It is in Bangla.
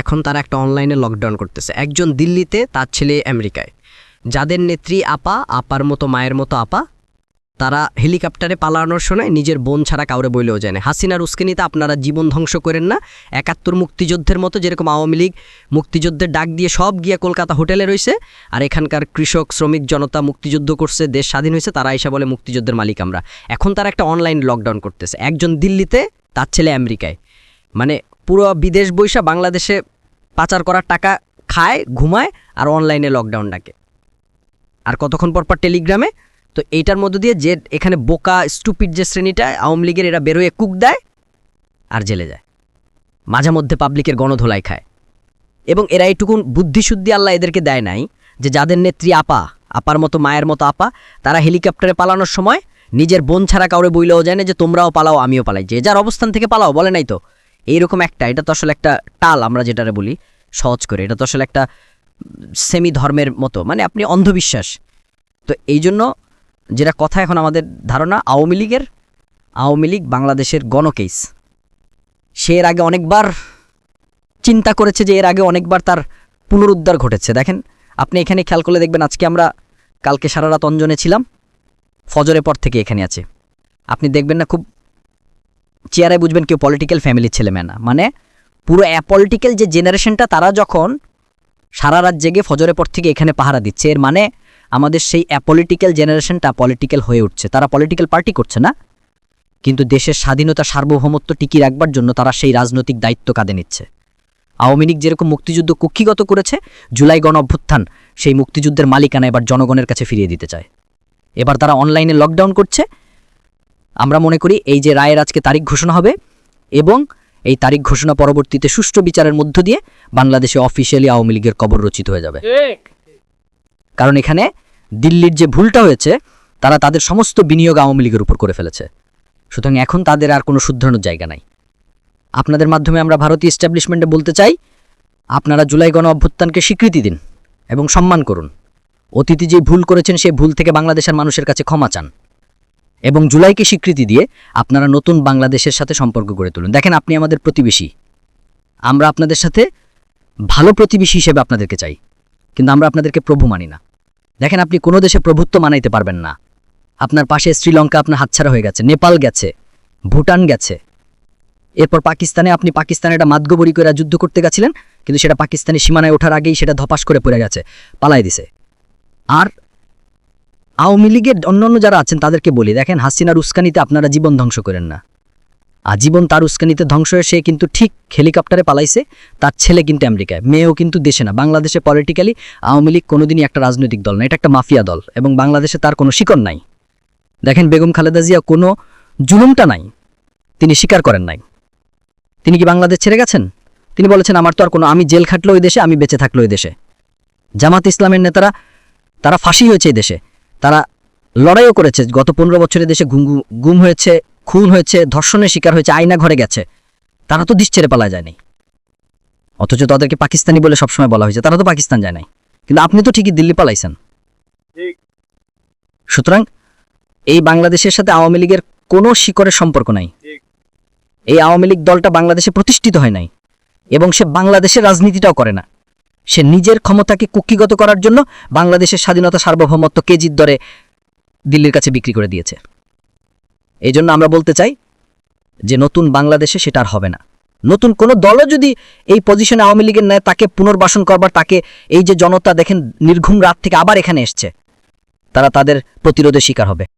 এখন তারা একটা অনলাইনে লকডাউন করতেছে। একজন দিল্লিতে, তার ছেলে আমেরিকায়। যাদের নেত্রী আপা, আপার মতো, মায়ের মতো আপা, তারা হেলিকপ্টারে পালানোর সময় নিজের বোন ছাড়া কাউরে বইলেও যায় না। হাসিনার উস্কেনিতে আপনারা জীবন ধ্বংস করেন না। একাত্তর মুক্তিযুদ্ধের মতো যেরকম আওয়ামী লীগ মুক্তিযুদ্ধের ডাক দিয়ে সব গিয়ে কলকাতা হোটেলে রয়েছে আর এখানকার কৃষক, শ্রমিক, জনতা মুক্তিযুদ্ধ করছে, দেশ স্বাধীন হয়েছে, তারা এসে বলে মুক্তিযুদ্ধের মালিক আমরা। এখন তারা একটা অনলাইন লকডাউন করতেছে। একজন দিল্লিতে, তার ছেলে আমেরিকায়। মানে পুরো বিদেশ বৈশা বাংলাদেশে পাচার করার টাকা খায়, ঘুমায় আর অনলাইনে লকডাউন ডাকে। আর কতক্ষণ পর পর টেলিগ্রামে তো এইটার মধ্য দিয়ে যে এখানে বোকা স্টুপিড যে শ্রেণীটা, আওয়ামী লীগের এরা বেরোয় কুক দেয় আর জেলে যায়। মাঝে মধ্যে পাবলিকের গণধোলাই খায়। এবং এরা এইটুকুন বুদ্ধিশুদ্ধি আল্লাহ এদেরকে দেয় নাই যে যাদের নেত্রী আপা, আপার মতো, মায়ের মতো আপা, তারা হেলিকপ্টারে পালানোর সময় নিজের বোন ছাড়া কাউরে বইলেও যায় না যে তোমরাও পালাও, আমিও পালাই। যে যার অবস্থান থেকে পালাও, বলে নাই তো? এইরকম একটা, এটা তো আসলে একটা টাল আমরা যেটারে বলি, সহজ করে। এটা তো আসলে একটা সেমি ধর্মের মতো মানে আপনি অন্ধবিশ্বাস। তো এই জন্য যেটা কথা এখন আমাদের ধারণা, আওয়ামী লীগের, আওয়ামী লীগ বাংলাদেশের গণকেস। সে এর আগে অনেকবার চিন্তা করেছে যে এর আগে অনেকবার তার পুনরুদ্ধার ঘটেছে। দেখেন, আপনি এখানে খেয়াল করলে দেখবেন আজকে আমরা কালকে সারা রাত অঞ্জনে ছিলাম, ফজরের পর থেকে এখানে আছে। আপনি দেখবেন না খুব চেয়ারে বুঝবেন কেউ পলিটিক্যাল ফ্যামিলির ছেলে মেয়ে না। মানে পুরো অ্যাপলিটিক্যাল যে জেনারেশনটা তারা যখন সারা রাত জেগে ফজরের পর থেকে এখানে পাহারা দিচ্ছে, এর মানে আমাদের সেই অ্যাপলিটিক্যাল জেনারেশনটা পলিটিক্যাল হয়ে উঠছে। তারা পলিটিক্যাল পার্টি করছে না, কিন্তু দেশের স্বাধীনতা সার্বভৌমত্ব টিকিয়ে রাখবার জন্য তারা সেই রাজনৈতিক দায়িত্ব কাঁধে নিচ্ছে। আওয়ামী লীগ যেরকম মুক্তিযুদ্ধ কুক্ষিগত করেছে, জুলাই গণ অভ্যুত্থান সেই মুক্তিযুদ্ধের মালিকানা এবার জনগণের কাছে ফিরিয়ে দিতে চায়। এবার তারা অনলাইনে লকডাউন করছে আমরা মনে করি এই যে রায়ের আজকে তারিখ ঘোষণা হবে এবং এই তারিখ ঘোষণা পরবর্তীতে সুষ্ঠু বিচারের মধ্য দিয়ে বাংলাদেশে অফিসিয়ালি আওয়ামী লীগের কবর রচিত হয়ে যাবে। কারণ এখানে দিল্লির যে ভুলটা হয়েছে তারা তাদের সমস্ত বিনিয়োগ আওয়ামী লীগের উপর করে ফেলেছে। সুতরাং এখন তাদের আর কোনো শুদ্ধানোর জায়গা নাই। আপনাদের মাধ্যমে আমরা ভারতীয় এস্টাবলিশমেন্টে বলতে চাই আপনারা জুলাই গণ অভ্যুত্থানকে স্বীকৃতি দিন এবং সম্মান করুন। অতীতে যে ভুল করেছেন সেই ভুল থেকে বাংলাদেশের মানুষের কাছে ক্ষমা চান। এবং জুলাইকে স্বীকৃতি দিয়ে আপনারা নতুন বাংলাদেশের সাথে সম্পর্ক গড়ে তুলুন। দেখেন, আপনি আমাদের প্রতিবেশী। আমরা আপনাদের সাথে ভালো প্রতিবেশী হিসেবে আপনাদেরকে চাই, কিন্তু আমরা আপনাদেরকে প্রভু মানি না। দেখেন, আপনি কোনো দেশে প্রভুত্ব মানাইতে পারবেন না। আপনার পাশে শ্রীলঙ্কা আপনার হাতছাড়া হয়ে গেছে, নেপাল গেছে, ভুটান গেছে। এরপর পাকিস্তানে আপনি পাকিস্তানে একটা মাদগবরি করে যুদ্ধ করতে গেছিলেন, কিন্তু সেটা পাকিস্তানি সীমানায় ওঠার আগেই সেটা ধপাস করে পড়ে গেছে, পালাই দিছে। আর আওয়ামী লীগের অন্যান্য যারা আছেন, তাদেরকে বলি, দেখেন, হাসিনার উস্কানিতে আপনারা জীবন ধ্বংস করেন না। আজীবন তার উস্কানিতে ধ্বংস হয়ে সে কিন্তু ঠিক হেলিকপ্টারে পালাইছে, তার ছেলে কিন্তু আমেরিকায়, মেয়েও কিন্তু দেশে না। বাংলাদেশে পলিটিক্যালি আওয়ামী লীগ কোনোদিনই একটা রাজনৈতিক দল না, এটা একটা মাফিয়া দল এবং বাংলাদেশে তার কোনো শিকড় নাই। দেখেন, বেগম খালেদা জিয়া কোনো জুলুমটা নাই, তিনি স্বীকার করেন নাই। তিনি কি বাংলাদেশ ছেড়ে গেছেন? তিনি বলেছেন, আমার তো আর কোনো, আমি জেল খাটলো ওই দেশে, আমি বেঁচে থাকল ওই দেশে। জামাত ইসলামের নেতারা, তারা ফাঁসি হয়েছে এই দেশে। তারা লড়াইও করেছে। গত পনেরো বছরে দেশে গুম গুম হয়েছে খুন হয়েছে ধর্ষণের শিকার হয়েছে আয়না ঘরে গেছে। তারা তো দিশ ছেড়ে পালা যায়নি অথচ তাদেরকে পাকিস্তানি বলে সবসময় বলা হয়েছে তারা তো পাকিস্তান যায় নাই। কিন্তু আপনি তো ঠিকই দিল্লি পালাইছেন। সুতরাং এই বাংলাদেশের সাথে আওয়ামী লীগের কোনো শিকরের সম্পর্ক নাই। এই আওয়ামী লীগ দলটা বাংলাদেশে প্রতিষ্ঠিত হয় নাই। এবং সে বাংলাদেশের রাজনীতিটাও করে না। সে নিজের ক্ষমতাকে কুক্ষিগত করার জন্য বাংলাদেশের স্বাধীনতা সার্বভৌমত্ব কেজির দরে দিল্লির কাছে বিক্রি করে দিয়েছে। এই জন্য আমরা বলতে চাই যে নতুন বাংলাদেশে সেটা আর হবে না। নতুন কোনো দলও যদি এই পজিশনে আওয়ামী লীগের নেয় তাকে পুনর্বাসন করবার, তাকে এই যে জনতা দেখেন নির্ঘুম রাত থেকে আবার এখানে এসছে, তারা তাদের প্রতিরোধের শিকার হবে।